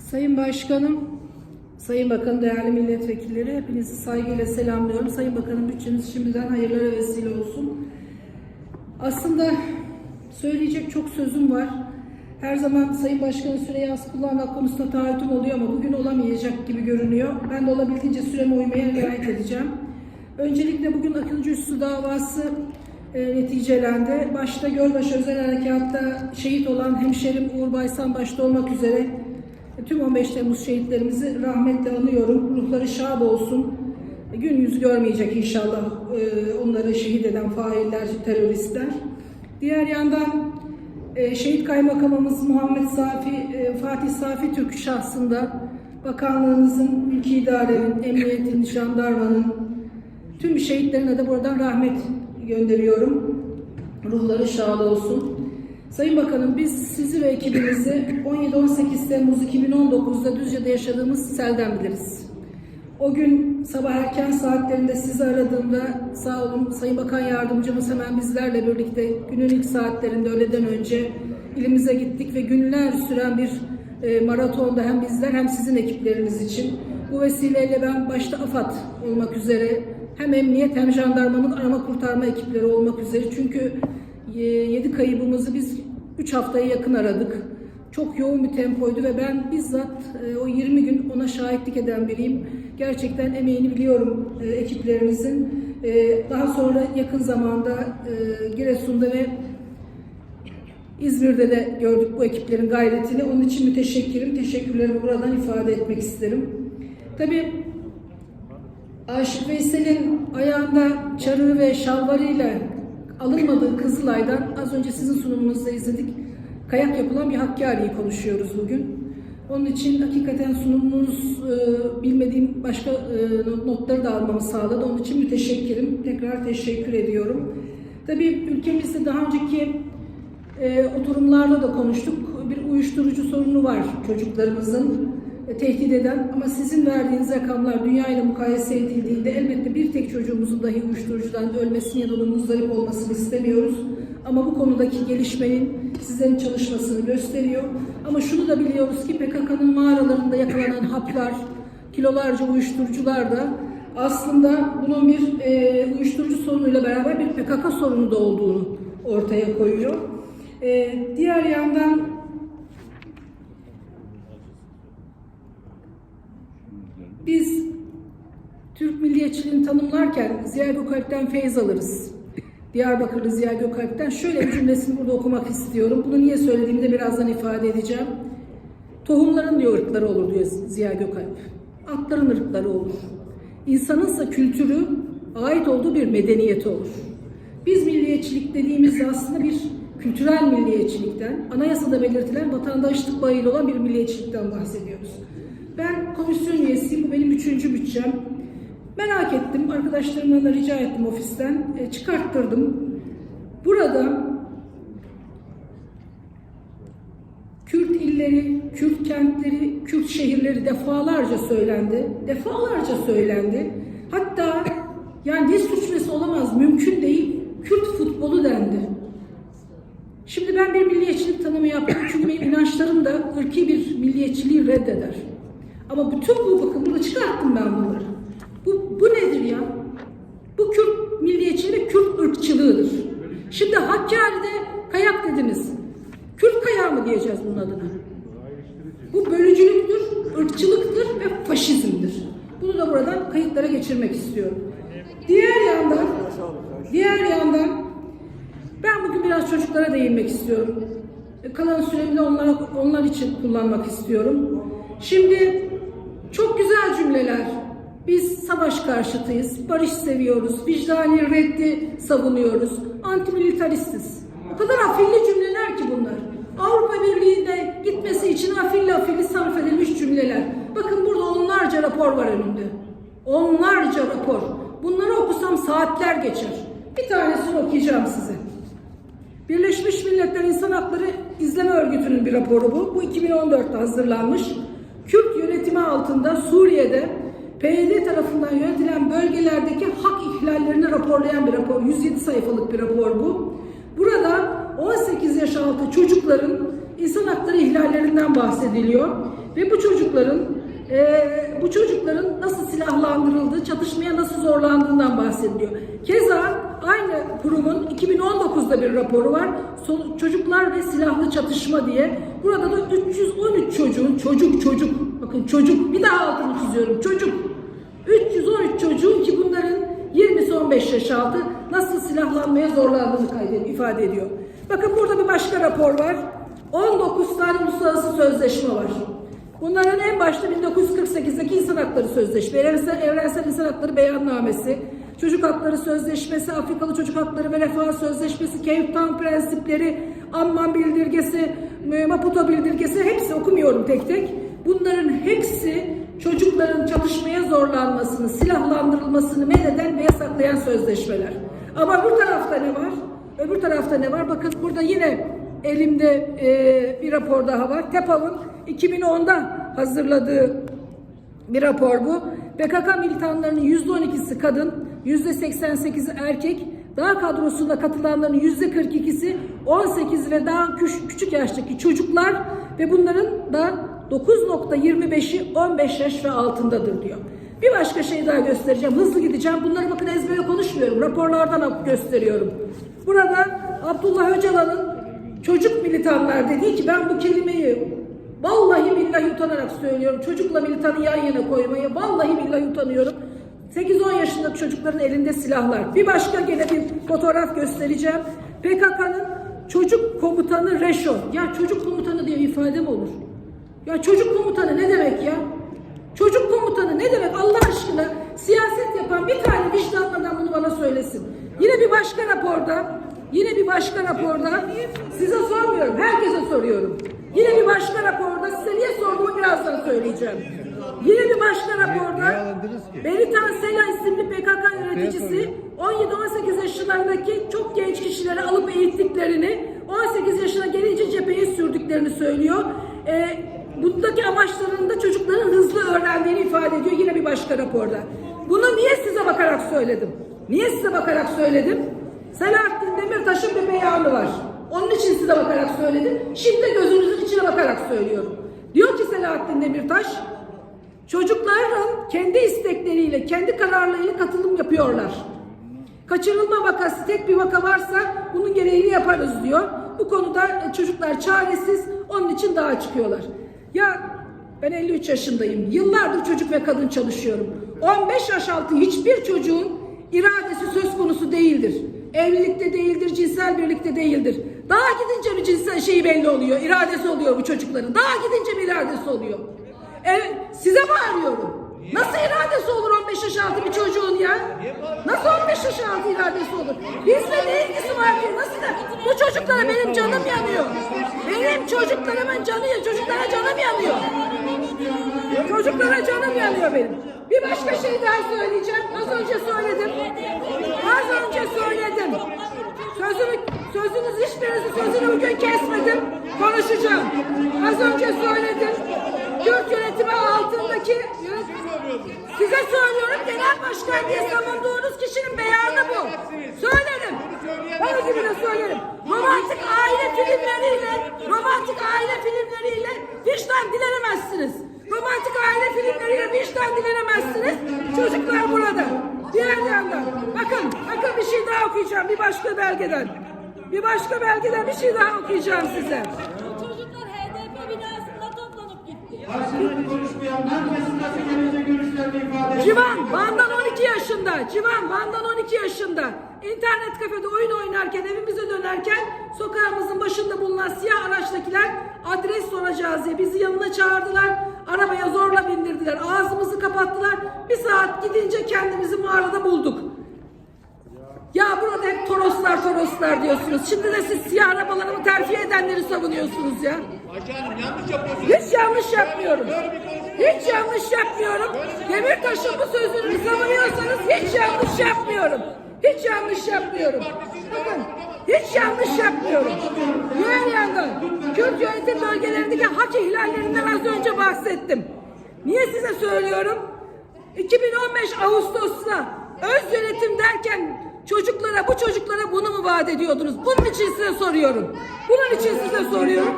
Sayın Başkanım, Sayın Bakan, değerli milletvekilleri hepinizi saygıyla selamlıyorum. Sayın Bakanım bütçeniz şimdiden hayırlara vesile olsun. Aslında söyleyecek çok sözüm var. Her zaman Sayın Başkan'ın süreyi az kullanmak konusunda taahhütüm oluyor ama bugün olamayacak gibi görünüyor. Ben de olabildiğince süreme uymaya gayret edeceğim. Öncelikle bugün Akıncı Üssü davası e, neticelendi. Başta Gölbaşı Özel Harekat'ta şehit olan hemşerim Uğur Baysan başta olmak üzere tüm 15 Temmuz şehitlerimizi rahmetle anıyorum. Ruhları şad olsun. Gün yüzü görmeyecek inşallah e, onları şehit eden failler, teröristler. Diğer yandan e, şehit kaymakamımız Muhammed Safi, e, Fatih Safi Türk şahsında bakanlığınızın, mülki idarenin, emniyetin, jandarmanın, tüm şehitlerine de buradan rahmet gönderiyorum. Ruhları şad olsun. Sayın Bakanım biz sizi ve ekibinizi 17-18 Temmuz 2019'da Düzce'de yaşadığımız selden biliriz. O gün sabah erken saatlerinde sizi aradığımda sağ olun Sayın Bakan Yardımcımız hemen bizlerle birlikte günün ilk saatlerinde öğleden önce ilimize gittik ve günler süren bir e, maratonda hem bizler hem sizin ekipleriniz için bu vesileyle ben başta AFAD olmak üzere hem emniyet hem jandarmanın arama kurtarma ekipleri olmak üzere çünkü 7 kaybımızı biz 3 haftaya yakın aradık. Çok yoğun bir tempoydu ve ben bizzat e, o 20 gün ona şahitlik eden biriyim. Gerçekten emeğini biliyorum e, ekiplerinizin. E, daha sonra yakın zamanda Giresun'da ve İzmir'de de gördük bu ekiplerin gayretini. Onun için müteşekkirim. Teşekkürlerimi buradan ifade etmek isterim. Tabii Aşık Veysel'in ayağında çarığı ve şalvarıyla alınmadığı Kızılay'dan az önce sizin sunumunuzda izledik. Kayak yapılan bir Hakkari'yi konuşuyoruz bugün. Onun için hakikaten sunumunuz e, bilmediğim başka e, notları da almamı sağladı. Onun için müteşekkirim. Tekrar teşekkür ediyorum. Tabii ülkemizde daha önceki e, oturumlarda da konuştuk. Bir uyuşturucu sorunu var çocuklarımızın tehdit eden ama sizin verdiğiniz rakamlar dünya ile mukayese edildiğinde elbette bir tek çocuğumuzun dahi uyuşturucudan ölmesini ya da onun muzdarip olmasını istemiyoruz. Ama bu konudaki gelişmenin sizlerin çalışmasını gösteriyor. Ama şunu da biliyoruz ki PKK'nın mağaralarında yakalanan haplar, kilolarca uyuşturucular da aslında bunun bir e, uyuşturucu sorunuyla beraber bir PKK sorunu da olduğunu ortaya koyuyor. E, diğer yandan Biz Türk milliyetçiliğini tanımlarken Ziya Gökalp'ten feyz alırız. Diyarbakırlı Ziya Gökalp'ten şöyle bir cümlesini burada okumak istiyorum. Bunu niye söylediğimi de birazdan ifade edeceğim. Tohumların diyor ırkları olur diyor Ziya Gökalp. Atların ırkları olur. İnsanınsa kültürü ait olduğu bir medeniyeti olur. Biz milliyetçilik dediğimizde aslında bir kültürel milliyetçilikten, anayasada belirtilen vatandaşlık bağıyla olan bir milliyetçilikten bahsediyoruz. Ben komisyon üyesiyim, bu benim üçüncü bütçem. Merak ettim, arkadaşlarımdan da rica ettim ofisten, e, çıkarttırdım. Burada Kürt illeri, Kürt kentleri, Kürt şehirleri defalarca söylendi. Defalarca söylendi. Hatta yani dil suçması olamaz, mümkün değil. Kürt futbolu dendi. Şimdi ben bir milliyetçilik tanımı yaptım çünkü benim inançlarım da ırki bir milliyetçiliği reddeder. Ama bütün bu bakın burada çıkarttım ben bunları. Bu, nedir ya? Bu Kürt milliyetçiliği Kürt ırkçılığıdır. Şimdi Hakkari'de kayak dediniz. Kürt kayağı mı diyeceğiz bunun adına? Bu bölücülüktür, ırkçılıktır ve faşizmdir. Bunu da buradan kayıtlara geçirmek istiyorum. Diğer yandan, diğer yandan ben bugün biraz çocuklara değinmek istiyorum. Kalan süremi de onlara, onlar için kullanmak istiyorum. Şimdi çok güzel cümleler. Biz savaş karşıtıyız, barış seviyoruz, vicdani reddi savunuyoruz, antimilitaristiz. O kadar afilli cümleler ki bunlar. Avrupa Birliği'ne gitmesi için afilli afilli sarf edilmiş cümleler. Bakın burada onlarca rapor var önümde. Onlarca rapor. Bunları okusam saatler geçer. Bir tanesini okuyacağım size. Birleşmiş Milletler İnsan Hakları İzleme Örgütü'nün bir raporu bu. Bu 2014'te hazırlanmış. Kürt yönetimi altında Suriye'de PYD tarafından yönetilen bölgelerdeki hak ihlallerini raporlayan bir rapor. 107 sayfalık bir rapor bu. Burada 18 yaş altı çocukların insan hakları ihlallerinden bahsediliyor. Ve bu çocukların e, bu çocukların nasıl silahlandırıldığı, çatışmaya nasıl zorlandığından bahsediliyor. Keza aynı kurumun 2019'da bir raporu var. Çocuklar ve silahlı çatışma diye. Burada da 313 çocuğun, çocuk çocuk, bakın çocuk, bir daha altını çiziyorum, çocuk. 313 çocuğun ki bunların 20 15 yaş altı nasıl silahlanmaya zorlandığını kaydediyor, ifade ediyor. Bakın burada bir başka rapor var. 19 tane uluslararası sözleşme var. Bunların en başta 1948'deki İnsan Hakları Sözleşme, Evrensel, Evrensel İnsan Hakları Beyannamesi, Çocuk Hakları Sözleşmesi, Afrikalı Çocuk Hakları ve Refah Sözleşmesi, Cape Town Prensipleri, Amman Bildirgesi, Maputo Bildirgesi hepsi okumuyorum tek tek. Bunların hepsi çocukların çatışmaya zorlanmasını, silahlandırılmasını men eden ve yasaklayan sözleşmeler. Ama bu tarafta ne var? Öbür tarafta ne var? Bakın burada yine elimde e, bir rapor daha var. TEPAV'ın 2010'da hazırladığı bir rapor bu. PKK militanlarının %12'si kadın, %88'i erkek, daha kadrosunda katılanların %42'si 18 ve daha küç- küçük yaştaki çocuklar ve bunların da 9.25'i 15 yaş ve altındadır diyor. Bir başka şey daha göstereceğim. Hızlı gideceğim. Bunları bakın ezbere konuşmuyorum. Raporlardan gösteriyorum. Burada Abdullah Öcalan'ın çocuk militanlar dediği ki ben bu kelimeyi vallahi billahi utanarak söylüyorum. Çocukla militanı yan yana koymayı vallahi billahi utanıyorum. 8-10 yaşındaki çocukların elinde silahlar. Bir başka gene bir fotoğraf göstereceğim. PKK'nın çocuk komutanı Reşo. Ya çocuk komutanı diye bir ifade mi olur? Ya çocuk komutanı ne demek ya? Çocuk komutanı ne demek Allah aşkına? Siyaset yapan bir tane vicdanlıdan bunu bana söylesin. Yine bir başka raporda, yine bir başka raporda size sormuyorum, herkese soruyorum. Yine bir başka raporda size niye sorduğumu birazdan söyleyeceğim. Yine bir başka raporda Beritan Sela isimli PKK yöneticisi 17-18 yaşlarındaki çok genç kişileri alıp eğittiklerini 18 yaşına gelince cepheye sürdüklerini söylüyor. Ee, bundaki amaçlarının da çocukların hızlı öğrendiğini ifade ediyor yine bir başka raporda. Bunu niye size bakarak söyledim? Niye size bakarak söyledim? Selahattin Demirtaş'ın bir beyanı var. Onun için size bakarak söyledim. Şimdi gözünüzün içine bakarak söylüyorum. Diyor ki Selahattin Demirtaş, çocukların kendi istekleriyle, kendi kararlarıyla katılım yapıyorlar. Kaçırılma vakası tek bir vaka varsa bunun gereğini yaparız diyor. Bu konuda e, çocuklar çaresiz, onun için daha çıkıyorlar. Ya ben 53 yaşındayım. Yıllardır çocuk ve kadın çalışıyorum. 15 yaş altı hiçbir çocuğun iradesi söz konusu değildir. Evlilikte değildir, cinsel birlikte değildir. Daha gidince bir cinsel şeyi belli oluyor, iradesi oluyor bu çocukların. Daha gidince bir iradesi oluyor. Evet, size bağırıyorum. Nasıl iradesi olur 15 yaş altı bir çocuğun ya? Nasıl 15 yaş altı iradesi olur? Bizle ne ilgisi var ki? Nasıl da? Bu çocuklara benim canım yanıyor. Benim çocuklarımın canı ya, çocuklara canım yanıyor. Çocuklara canım yanıyor benim. Bir başka şey daha söyleyeceğim. Az önce söyledim. Az önce söyledim. Sözümü, sözünüz hiçbirinizin sözünü bugün kesmedim. Konuşacağım. Az önce söyledim. Kürt yönetimi altındaki size söylüyorum genel başkan diye savunduğunuz kişinin beyanı bu. Söylerim. Bana gibi de söylerim. Romantik aile filmleriyle, romantik aile filmleriyle vicdan dilenemezsiniz. Romantik aile filmleriyle vicdan dilenemezsiniz. Çocuklar burada. Diğer yandan. Bakın, bakın bir şey daha okuyacağım bir başka belgeden. Bir başka belgeden bir şey daha okuyacağım size. Karşılıklı konuşmayan herkesin nasıl gelince görüşlerini ifade ediyor. Civan Van'dan 12 yaşında. Civan Van'dan 12 yaşında. İnternet kafede oyun oynarken evimize dönerken sokağımızın başında bulunan siyah araçtakiler adres soracağız diye bizi yanına çağırdılar. Arabaya zorla bindirdiler. Ağzımızı kapattılar. Bir saat gidince kendimizi mağarada bulduk. Ya burada hep Toroslar Toroslar diyorsunuz. Şimdi de siz siyah arabalarımı terfi edenleri savunuyorsunuz ya. Hiç yanlış yapmıyorum. Hiç yanlış yapmıyorum. Demirtaş'ın bu sözünü savunuyorsanız hiç yanlış yapmıyorum. Hiç yanlış yapmıyorum. Bakın hiç yanlış yapmıyorum. Diğer yandan Kürt yönetim bölgelerindeki hak ihlallerinden az önce bahsettim. Niye size söylüyorum? 2015 Ağustos'ta öz yönetim derken çocuklara bu çocuklara bunu mu vaat ediyordunuz? Bunun için size soruyorum. Bunun için size soruyorum.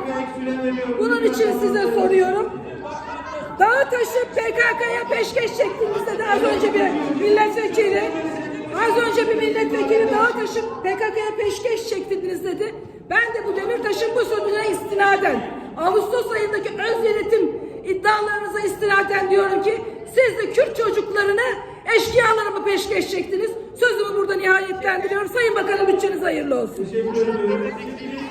Bunun için size soruyorum. Dağı taşı PKK'ya peşkeş çektiğinizde de az önce bir milletvekili az önce bir milletvekili dağı taşı PKK'ya peşkeş çektiniz dedi. Ben de bu Demirtaş'ın bu sözüne istinaden Ağustos ayındaki öz yönetim iddialarınıza istinaden diyorum ki siz de Kürt çocuklarına eşkıyalara mı peşkeş çektiniz? Sözümü burada nihayetlendiriyorum. Sayın Bakanım bütçeniz hayırlı olsun. Teşekkür ederim.